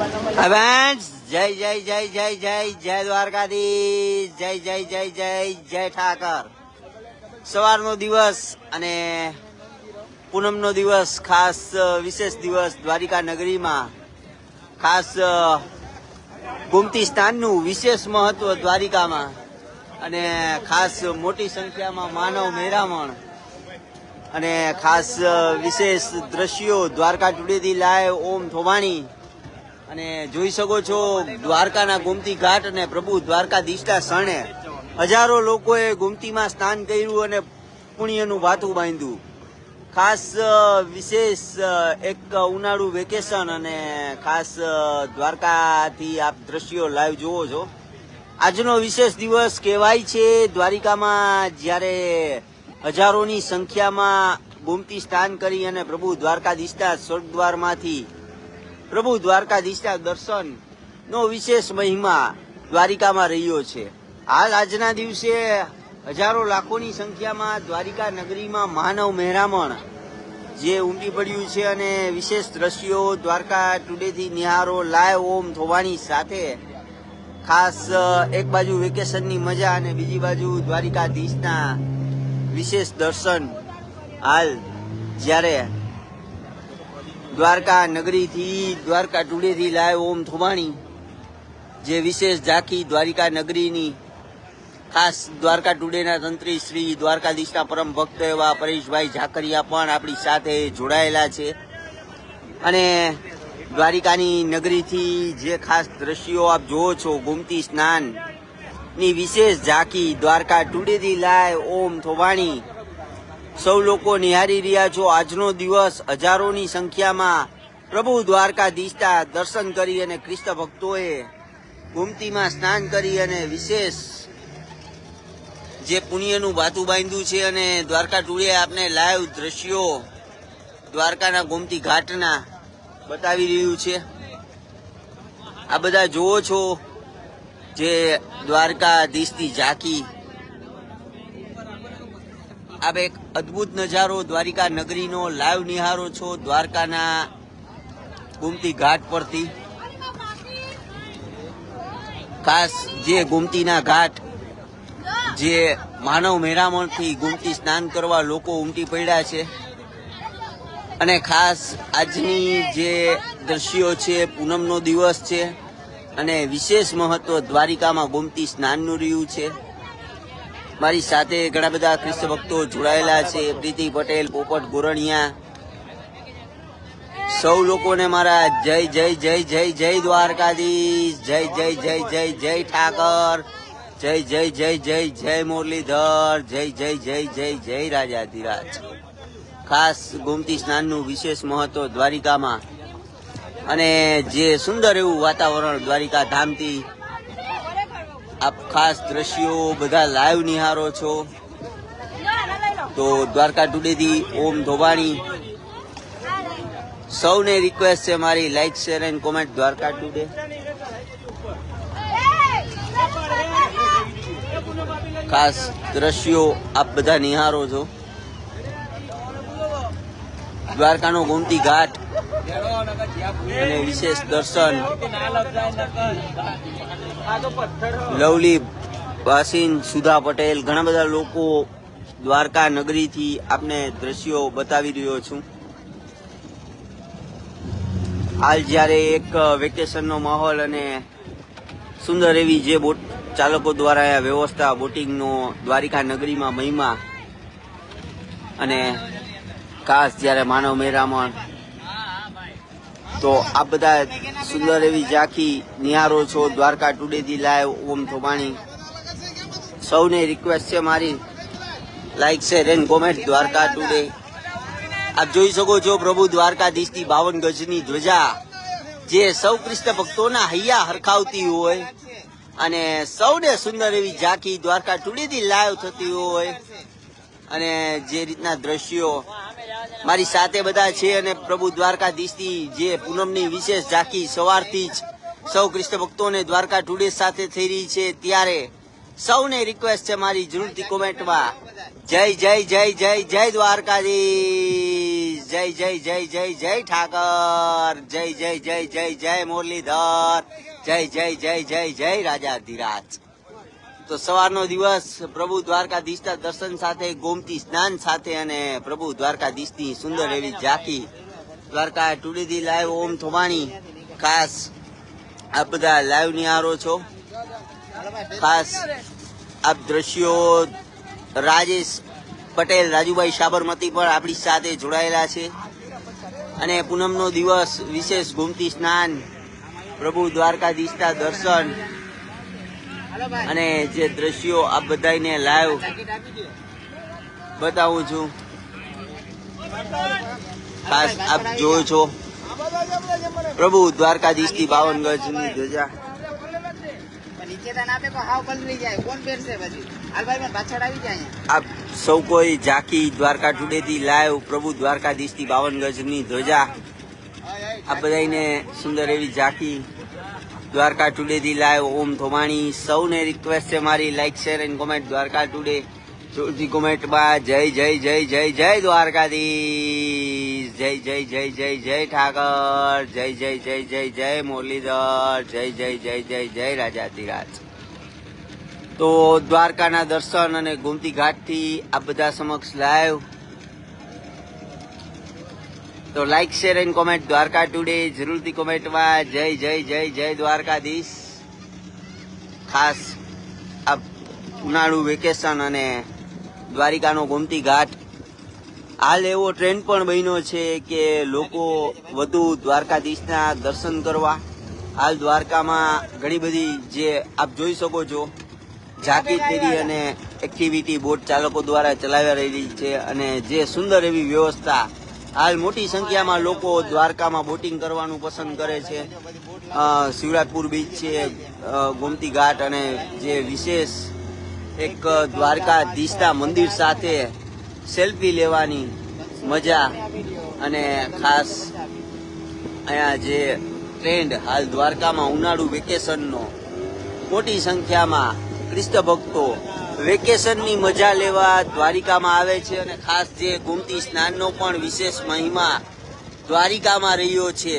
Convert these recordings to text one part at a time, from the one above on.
Friends જય જય જય જય જય જય દ્વારકાધીશ. જય જય જય જય જય ઠાકર. સવારનો દિવસ અને પૂનમનો દિવસ, ખાસ વિશેષ દિવસ દ્વારિકા નગરીમાં. ખાસ ગુમતી સ્થાનનું વિશેષ મહત્વ દ્વારિકામાં અને ખાસ મોટી સંખ્યામાં માનવ મેરામણ અને ખાસ વિશેષ દ્રશ્યો દ્વારકા ટુડેથી લાઈવ ઓમ થોબાણી અને જોઈ શકો છો, દ્વારકાના ગોમતી ઘાટ અને પ્રભુ દ્વારકાધીશના શરણે હજારો લોકોએ ગોમતીમાં સ્નાન કર્યું અને પુણ્યનું ભાતું બાંધ્યું. ખાસ વિશેષ એક ઉનાળુ વેકેશન અને ખાસ દ્વારકાથી આપ દ્રશ્યો લાઈવ જુઓ છો. આજનો વિશેષ દિવસ કહેવાય છે દ્વારિકામાં જ્યારે હજારોની સંખ્યામાં ગોમતી સ્નાન કરી અને પ્રભુ દ્વારકાધીશના સ્વર્ગદ્વારમાંથી પ્રભુ દ્વારકાધીશના દર્શન નો વિશેષ મહિમા દ્વારિકામાં રહ્યો છે. હાલ આજના દિવસે હજારો લાખોની સંખ્યામાં દ્વારિકા નગરીમાં માનવ મહેરામણ જે ઉમટી પડ્યું છે અને વિશેષ દ્રશ્યો દ્વારકા ટુડેથી નિહારો લાઈવ ઓમ થોવાની સાથે ખાસ એક બાજુ વેકેશનની મજા અને બીજી બાજુ દ્વારિકાધીશના વિશેષ દર્શન. હાલ જ્યારે દ્વારકા નગરીથી, દ્વારકા ટુડેથી લાઈવ ઓમ થોબાણી, જે વિશેષ ઝાંખી દ્વારિકા નગરીની ખાસ દ્વારકા ટુડેના તંત્રી શ્રી દ્વારકાધીશના પરમ ભક્ત એવા પરેશભાઈ ઝાકરિયા પણ આપણી સાથે જોડાયેલા છે. અને દ્વારિકાની નગરીથી જે ખાસ દ્રશ્યો આપ જોવો છો, ગોમતી સ્નાન, ની વિશેષ ઝાંખી દ્વારકા ટુડેથી લાય ઓમ થોબાણી સૌ લોકો નિહારી રહ્યા છો આજનો દિવસ. હજારોની સંખ્યામાં પ્રભુ દ્વારકાધીશના દર્શન કરી અને ખ્રિસ્ત ભક્તોએ ગોમતીમાં સ્નાન કરી અને વિશેષ જે પુણ્યનું ભાતું બાંધ્યું છે અને દ્વારકા ટુડે આપને લાઈવ દ્રશ્યો દ્વારકાના ગોમતી ઘાટના બતાવી રહ્યું છે. આ બધા જુઓ છો જે દ્વારકાધીશની ઝાંકી આપ એક અદ્ભુત નજારો દ્વારિકા નગરીનો લાઈવ નિહારો છો દ્વારકાના ગોમતી ઘાટ પરથી. ખાસ જે ગોમતીના ઘાટ, જે માનવ મેરામણથી ગોમતી સ્નાન કરવા લોકો ઉમટી પડ્યા છે. અને ખાસ આજની જે દ્રશ્યો છે, પૂનમનો દિવસ છે, અને વિશેષ મહત્વ દ્વારિકામાં ગોમતી સ્નાનનું રહ્યું છે. મારી સાથે ઘણા બધા ખ્રિસ્ત ભક્તો જોડાયેલા છે પ્રીતિ પટેલ પોપટ ગોરણિયા સૌ લોકોને મારા જય જય જય જય જય દ્વારકાધીશ જય જય જય જય જય ઠાકર જય જય જય જય જય મુરલીધર જય જય જય જય જય રાજાધિરાજ ખાસ ગોમતી સ્નાનનું વિશેષ મહત્વ દ્વારિકામાં અને જે સુંદર એવું વાતાવરણ દ્વારિકા ધામથી આપ ખાસ દ્રશ્યો બધા લાઈવ નિહારો છો. તો દ્વારકા ટુડેથી ઓમ ધોબાણી સૌને રિક્વેસ્ટ છે મારી like share and comment Dwarka today. ખાસ દ્રશ્યો આપ બધા નિહારો છો. દ્વારકાનો ગોમતી ઘાટ અને વિશેષ દર્શન. લવલી, વાસીન, સુધા પટેલ, ઘણા બધા લોકો દ્વારકા નગરીથી આપને દ્રશ્યો બતાવી રહ્યો છું. હાલ જ્યારે એક વેકેશનનો માહોલ અને સુંદર એવી જે બોટ ચાલકો દ્વારા વ્યવસ્થા બોટિંગનો દ્વારિકા નગરીમાં મહિમા અને ખાસ જ્યારે માનવ મેરામણ તો આ બધા સુંદર એવી ઝાંખી નિહારો છો, દ્વારકા ટુડેથી લાઈવ ઓમ થોબાણી સૌને રિક્વેસ્ટ છે મારી like share and comment Dwarka today. આપ જોઈ શકો છો પ્રભુ દ્વારકાધીશની બાવન ગજની ધ્વજા, જે સૌ કૃષ્ણ ભક્તોના હૈયા હરખાવતી હોય અને સૌને સુંદર એવી ઝાંખી દ્વારકા ટુડેથી લાઈવ થતી હોય. અને જે રીતના દ્રશ્યો મારી સાથે બધા છે અને પ્રભુ દ્વારકાધીશની જે પૂનમની વિશેષ ઝાંખી સવારથી જ સૌ કૃષ્ણ ભક્તોને દ્વારકા ટુડે સાથે થઈ રહી છે ત્યારે સૌને રિક્વેસ્ટ છે મારી જરૂરથી કોમેન્ટમાં જય જય જય જય જય દ્વારકાધીશ જય જય જય જય જય ઠાકર જય જય જય જય જય મુરલીધર જય જય જય જય જય રાજા ધીરાજ તો સવારનો દિવસ પ્રભુ દ્વારકાધીશના દર્શન સાથે, ગોમતી સ્નાન સાથે અને પ્રભુ દ્વારકાધીશની સુંદર એવી ઝાંકી દ્વારકા ટુડીથી લાઈવ ઓમ થોમાણી, ખાસ આ બધા લાઈવ નિહારો છો. ખાસ આપ દ્રશ્યો, રાજેશ પટેલ, રાજુભાઈ સાબરમતી પણ આપણી સાથે જોડાયેલા છે. અને પૂનમનો દિવસ, વિશેષ ગોમતી સ્નાન, પ્રભુ દ્વારકાધીશના દર્શન અને જે દ્રશ્યો આ બધાને લાઈવ બતાવું છું. ખાસ આપ જોવો છો. પ્રભુ દ્વારકાધીશની બાવન ગજની ધજા નીચે તને આપે જાય. જાય. સૌ કોઈ ઝાંકી દ્વારકા ટુડેથી લાઈવ પ્રભુ દ્વારકાધીશની બાવન ગજની ધ્વજા આ બધાને સુંદર એવી ઝાંકી દ્વારકા ટુડેથી લાઈવ ઓમ ધોમાણી સૌને રિક્વેસ્ટ છે મારી like share and comment Dwarka today જોરથી કોમેન્ટમાં જય જય જય જય જય દ્વારકાધીશ જય જય જય જય જય ઠાકર જય જય જય જય જય મુરલીધર જય જય જય જય જય રાજાધિરાજ તો દ્વારકાના દર્શન અને ગોમતી ઘાટથી આ બધા સમક્ષ લાઈવ તો like share and comment Dwarka today જરૂરથી કોમેન્ટમાં જય જય જય જય દ્વારકાધીશ. ખાસ આ ઉનાળુ વેકેશન અને દ્વારિકાનો ગોમતી ઘાટ. હાલ એવો ટ્રેન્ડ પણ બન્યો છે કે લોકો વધુ દ્વારકાધીશના દર્શન કરવા. હાલ દ્વારકામાં ઘણી બધી જે આપ જોઈ શકો છો જાતિ ફેરી અને એક્ટિવિટી બોટ ચાલકો દ્વારા ચલાવી રહી છે અને જે સુંદર એવી વ્યવસ્થા હાલ મોટી સંખ્યામાં લોકો દ્વારકામાં બોટિંગ કરવાનું પસંદ કરે છે. શિવરાજપુર બીચ છે ગોમતી ઘાટ અને જે વિશેષ એક દ્વારકાધીશના મંદિર સાથે સેલ્ફી લેવાની મજા અને ખાસ અહીંયા જે ટ્રેન્ડ હાલ દ્વારકામાં ઉનાળુ વેકેશનનો મોટી સંખ્યામાં ક્રિસ્ત ભક્તો વેકેશનની મજા લેવા દ્વારિકામાં આવે છે અને ખાસ જે ગુમતી સ્નાનનો પણ વિશેષ મહિમા દ્વારિકામાં રહ્યો છે.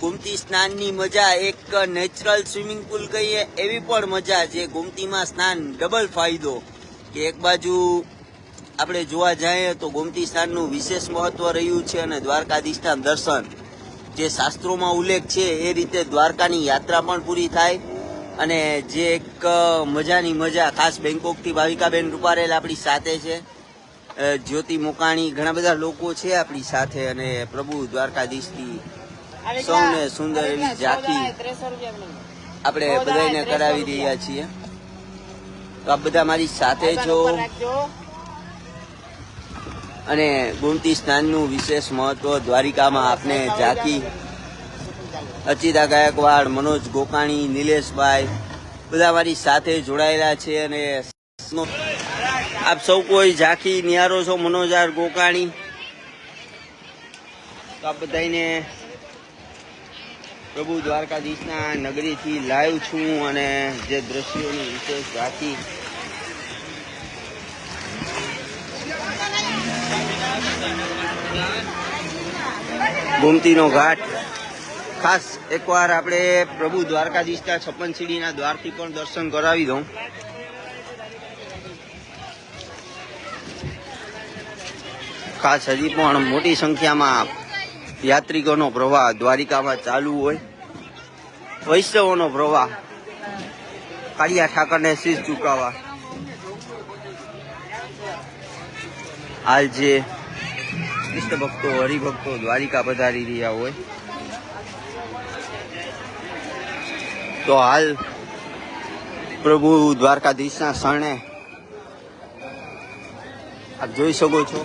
ગુમતી સ્નાનની મજા એક નેચરલ સ્વિમિંગ પુલ કહીએ એવી પણ મજા જે ગુમતીમાં સ્નાન ડબલ ફાયદો. કે એક બાજુ આપણે જોવા જઈએ તો ગોમતી સ્નાનનું વિશેષ મહત્વ રહ્યું છે અને દ્વારકાધીશના દર્શન જે શાસ્ત્રોમાં ઉલ્લેખ છે એ રીતે દ્વારકાની યાત્રા પણ પૂરી થાય. અને જે એક મજાની મજા ખાસ બેંકોકથી ભાવિકાબેન રૂપારેલ આપણી સાથે છે. જ્યોતિ મોકાણી ઘણા બધા લોકો છે આપણી સાથે અને પ્રભુ દ્વારકાધીશની સૌને સુંદર એવી મને. આપણે બધાને કરાવી રહ્યા છીએ. તો આપ બધા મારી સાથે છો. અને ગુમતી સ્નાનનું વિશેષ મહત્વ દ્વારિકામાં આપને ઝાંકી અચિતા ગાયકવાડ, મનોજ ગોકાણી, નિલેશભાઈ, બધા મારી સાથે જોડાયેલા છે અને આપ સૌ કોઈ ઝાંખી, નિહારો છો મનોજ આર ગોકાણી. તો આપ બધાને પ્રભુ દ્વારકાધીશના નગરીથી લાઈવ છું અને જે દ્રશ્યોની વિશેષ ઝાંખી ગોમતીનો ઘાટ ખાસ એકવાર આપણે પ્રભુ દ્વારકાધીશના છપ્પન સીડીના દ્વારથી પણ દર્શન કરાવી દઉં. ખાસ હજી પણ મોટી સંખ્યામાં યાત્રિકોનો પ્રવાહ દ્વારિકામાં ચાલુ હોય. વૈષ્ણવોનો પ્રવાહ કાળિયા ઠાકરને શીશ ચૂકાવા હાલ જે ઈષ્ટ ભક્તો, હરિભક્તો દ્વારિકા પધારી રહ્યા હોય. તો હાલ પ્રભુ દ્વારકાધીશના શરણે આપ જોઈ શકો છો.